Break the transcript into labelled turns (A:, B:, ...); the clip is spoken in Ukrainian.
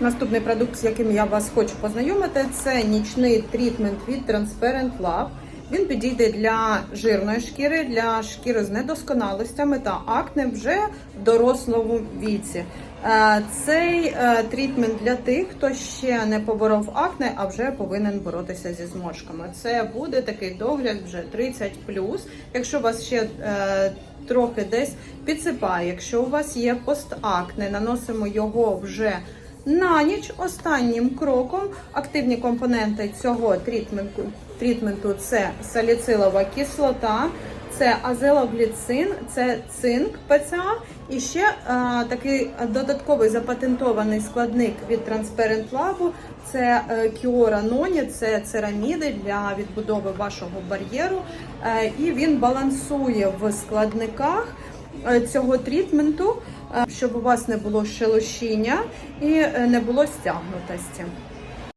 A: Наступний продукт, з яким я вас хочу познайомити, це нічний трітмент від Transparent Lab. Він підійде для жирної шкіри, для шкіри з недосконалостями та акне вже в дорослому віці. Е, Цей е, трітмент для тих, хто ще не поборов акне, а вже повинен боротися зі зморшками. Це буде такий догляд вже 30 Якщо вас ще е, трохи десь підсипає, якщо у вас є постакне, наносимо його вже на ніч останнім кроком. Активні компоненти цього трітменту, трітменту це саліцилова кислота, це азелогліцин, це цинк ПЦА. І ще е, такий додатковий запатентований складник від Transparent Lab – це е, Кіора Ноні, це цераміди для відбудови вашого бар'єру. Е, і він балансує в складниках е, цього трітменту, щоб у вас не було шелушіння і е, не було стягнутості.